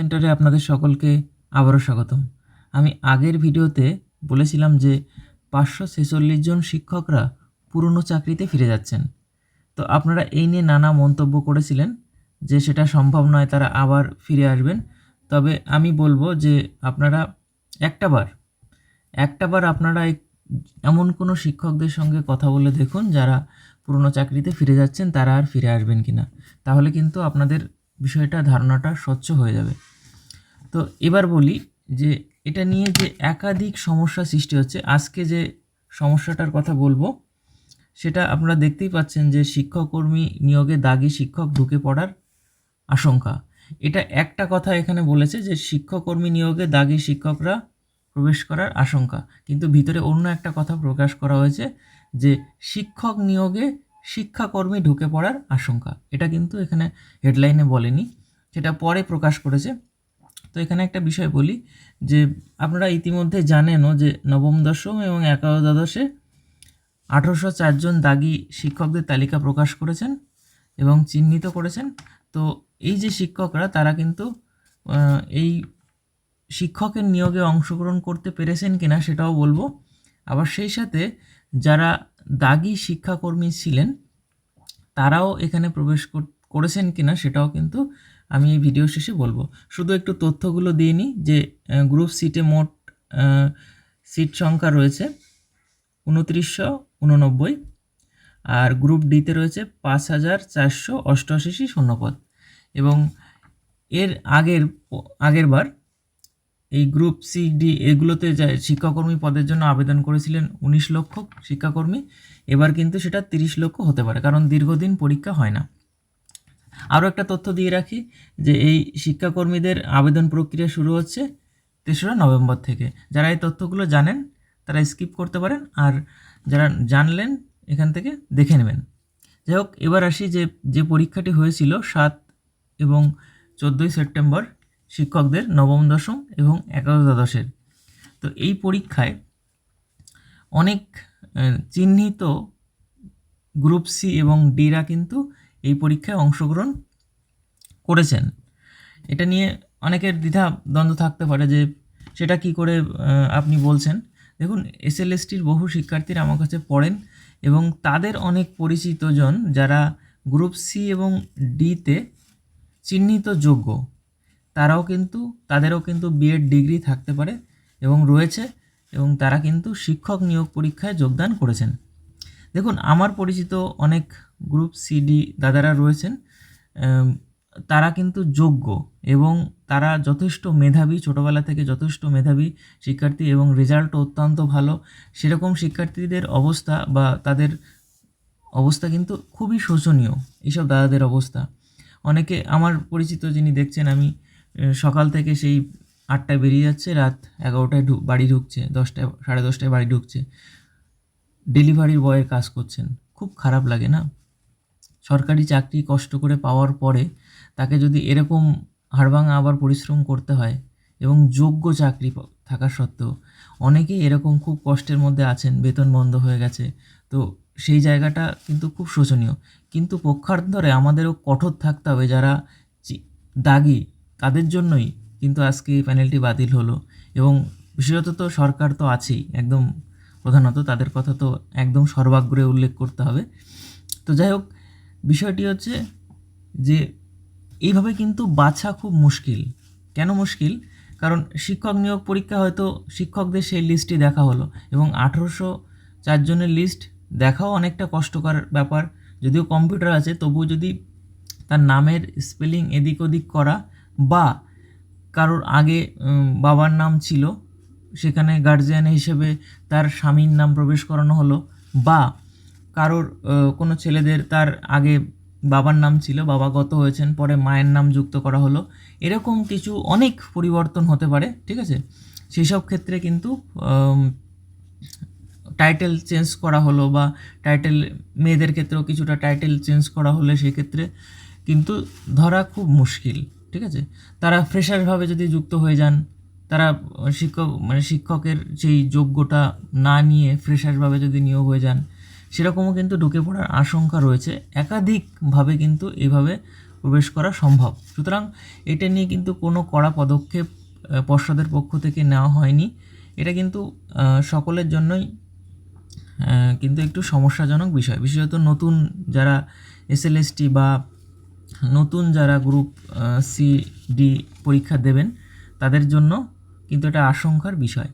সেন্টারে আপনাদের সকলকে আবারও স্বাগতম। আমি আগের ভিডিওতে বলেছিলাম যে পাঁচশো ছেচল্লিশ জন শিক্ষকরা পুরনো চাকরিতে ফিরে যাচ্ছেন। তো আপনারা এই নিয়ে নানা মন্তব্য করেছিলেন যে সেটা সম্ভব নয়, তারা আবার ফিরে আসবেন। তবে আমি বলব যে আপনারা একটাবার একটাবার আপনারা এমন কোনো শিক্ষকদের সঙ্গে কথা বলে দেখুন যারা পুরনো চাকরিতে ফিরে যাচ্ছেন, তারা আর ফিরে আসবেন কিনা। তাহলে কিন্তু আপনাদের বিষয়টা, ধারণাটা স্বচ্ছ হয়ে যাবে। তো এবার বলি যে এটা নিয়ে যে একাধিক সমস্যা সৃষ্টি হচ্ছে, আজকে যে সমস্যাটার কথা বলব, সেটা আপনারা দেখতেই পাচ্ছেন যে শিক্ষককর্মী নিয়োগে দাগি শিক্ষক ঢুকে পড়ার আশঙ্কা। এটা একটা কথা এখানে বলেছে যে শিক্ষককর্মী নিয়োগে দাগি শিক্ষকরা প্রবেশ করার আশঙ্কা। কিন্তু ভিতরে অন্য একটা কথা প্রকাশ করা হয়েছে যে শিক্ষক নিয়োগে শিক্ষাকর্মী ঢুকে পড়ার আশঙ্কা। এটা কিন্তু এখানে হেডলাইনে বলেনি সেটা পরে প্রকাশ করেছে। তো এখানে একটা বিষয় বলি যে, আপনারা ইতিমধ্যে জানেনও যে নবম দশম এবং একাদশে আঠারোশো চারজন দাগি শিক্ষকদের তালিকা প্রকাশ করেছেন এবং চিহ্নিত করেছেন। তো এই যে শিক্ষকরা, তারা কিন্তু এই শিক্ষকের নিয়োগে অংশগ্রহণ করতে পেরেছেন কিনা সেটাও বলব। আবার সেই সাথে যারা দাগি শিক্ষাকর্মী ছিলেন, তারাও এখানে প্রবেশ কর- করেছেন কিনা সেটাও কিন্তু আমি এই ভিডিও শেষে বলব। শুধু একটু তথ্যগুলো দিয়ে নিই যে গ্রুপ সিটে মোট সিট সংখ্যা রয়েছে উনত্রিশশো উননব্বই আর গ্রুপ ডিতে রয়েছে পাঁচ হাজার চারশো অষ্টআশি শূন্যপদ এবং এর আগের আগের বার এই গ্রুপ সি, ডি এগুলোতে শিক্ষাকর্মী পদের জন্য আবেদন করেছিলেন উনিশ লক্ষ শিক্ষাকর্মী। এবার কিন্তু সেটা তিরিশ লক্ষ হতে পারে, কারণ দীর্ঘদিন পরীক্ষা হয় না। আরও একটা তথ্য দিয়ে রাখি যে এই শিক্ষাকর্মীদের আবেদন প্রক্রিয়া শুরু হচ্ছে তেসরা নভেম্বর থেকে। যারা এই তথ্যগুলো জানেন, তারা স্কিপ করতে পারেন আর যারা জানলেন, এখান থেকে দেখে নেবেন। যাই হোক, এবার আসি যে যে পরীক্ষাটি হয়েছিল সাত এবং চোদ্দোই সেপ্টেম্বর শিক্ষকদের নবম, দশম এবং একাদশ দ্বাদশের। তো এই পরীক্ষায় অনেক চিহ্নিত গ্রুপ সি এবং ডিরা কিন্তু এই পরীক্ষায় অংশগ্রহণ করেছেন। এটা নিয়ে অনেকের দ্বিধা দ্বন্দ্ব থাকতে পারে যে সেটা কি করে আপনি বলছেন। দেখুন এসএলএসটির বহু শিক্ষার্থীরা আমার কাছে পড়েন এবং তাদের অনেক পরিচিত জন যারা গ্রুপ সি এবং ডিতে চিহ্নিত যোগ্য। তারাও কিন্তু, তাদেরও কিন্তু বিএড ডিগ্রি থাকতে পারে এবং রয়েছে এবং তারা কিন্তু শিক্ষক নিয়োগ পরীক্ষায় যোগদান করেছেন। দেখুন, আমার পরিচিত অনেক গ্রুপ সিডি দাদারা রয়েছেন তারা কিন্তু যোগ্য এবং তারা যথেষ্ট মেধাবী, ছোটোবেলা থেকে যথেষ্ট মেধাবী শিক্ষার্থী এবং রেজাল্টও অত্যন্ত ভালো। সেরকম শিক্ষার্থীদের অবস্থা বা তাদের অবস্থা কিন্তু খুবই শোচনীয় এইসব দাদাদের অবস্থা। অনেকে, আমার পরিচিত যিনি দেখছেন, আমি সকাল থেকে সেই আটটায় বেরিয়ে যাচ্ছে, রাত এগারোটায় ঢু- বাড়ি ঢুকছে, দশটায়, সাড়ে দশটায় বাড়ি ঢুকছে। ডেলিভারির বয়ের কাজ করছেন। খুব খারাপ লাগে না? সরকারি চাকরি কষ্ট করে পাওয়ার পরে তাকে যদি এরকম হাড়ভাঙা আবার পরিশ্রম করতে হয় এবং যোগ্য চাকরি থাকা সত্ত্বেও অনেকেই এরকম খুব কষ্টের মধ্যে আছেন, বেতন বন্ধ হয়ে গেছে, তো সেই জায়গাটা কিন্তু খুব শোচনীয়। কিন্তু পক্ষান্তরে আমাদেরও কঠোর থাকতে হবে যারা দাগি তাদের জন্যই কিন্তু আজকে এই প্যানেলটি বাতিল হলো। এবং বিশেষত তো সরকার তো আছেই, একদম প্রধানত তাদের কথা তো একদম সর্বাগ্রে উল্লেখ করতে হবে। তো যাই হোক, বিষয়টি হচ্ছে যে এইভাবে কিন্তু বাছা খুব মুশকিল। কেন মুশকিল? কারণ শিক্ষক নিয়োগ পরীক্ষা হয়তো শিক্ষকদের সেই লিস্টটি দেখা হলো এবং আঠেরোশো চারজনের লিস্ট দেখাও অনেকটা কষ্টকর ব্যাপার। যদিও কম্পিউটার আছে, তবুও যদি তার নামের স্পেলিং এদিক ওদিক করা বা কারোর আগে বাবার নাম ছিল, সেখানে গার্জিয়ান হিসেবে তার স্বামীর নাম প্রবেশ করানো হলো, বা কারোর কোনো ছেলেদের তার আগে বাবার নাম ছিল, বাবা গত হয়েছেন, পরে মায়ের নাম যুক্ত করা হলো, এরকম কিছু অনেক পরিবর্তন হতে পারে, ঠিক আছে? সেই সব ক্ষেত্রে কিন্তু টাইটেল চেঞ্জ করা হলো বা টাইটেল মেয়েদের ক্ষেত্রেও কিছুটা টাইটেল চেঞ্জ করা হলে সেক্ষেত্রে কিন্তু ধরা খুব মুশকিল। ঠিক আছে? তারা ফ্রেশারভাবে যদি যুক্ত হয়ে যান, তারা শিক্ষক মানে শিক্ষকের সেই যোগ্যতা না নিয়ে ফ্রেশারভাবে যদি নিয়োগ হয়ে যান, সেরকমও কিন্তু ঢুকে পড়ার আশঙ্কা রয়েছে। একাধিকভাবে কিন্তু এইভাবে প্রবেশ করা সম্ভব। সুতরাং এটা নিয়ে কিন্তু কোনো কড়া পদক্ষেপ পর্ষদের পক্ষ থেকে নেওয়া হয়নি। এটা কিন্তু সকলের জন্যই কিন্তু একটু সমস্যাজনক বিষয়। বিশেষত নতুন যারা এসএলএসটি বা নতুন যারা গ্রুপ সি ডি পরীক্ষা দেবেন, তাদের জন্য কিন্তু এটা আশঙ্কার বিষয়।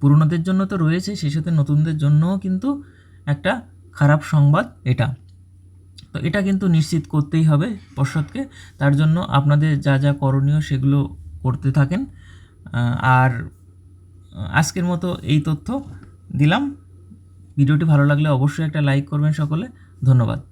পুরনোদের জন্য তো রয়েছে, সেই সাথে নতুনদের জন্যও কিন্তু একটা খারাপ সংবাদ এটা। তো এটা কিন্তু নিশ্চিত করতেই হবে পর্ষদকে, তার জন্য আপনাদের যা যা করণীয় সেগুলো করতে থাকেন। আর আজকের মতো এই তথ্য দিলাম। ভিডিওটি ভালো লাগলে অবশ্যই একটা লাইক করবেন সকলে। ধন্যবাদ।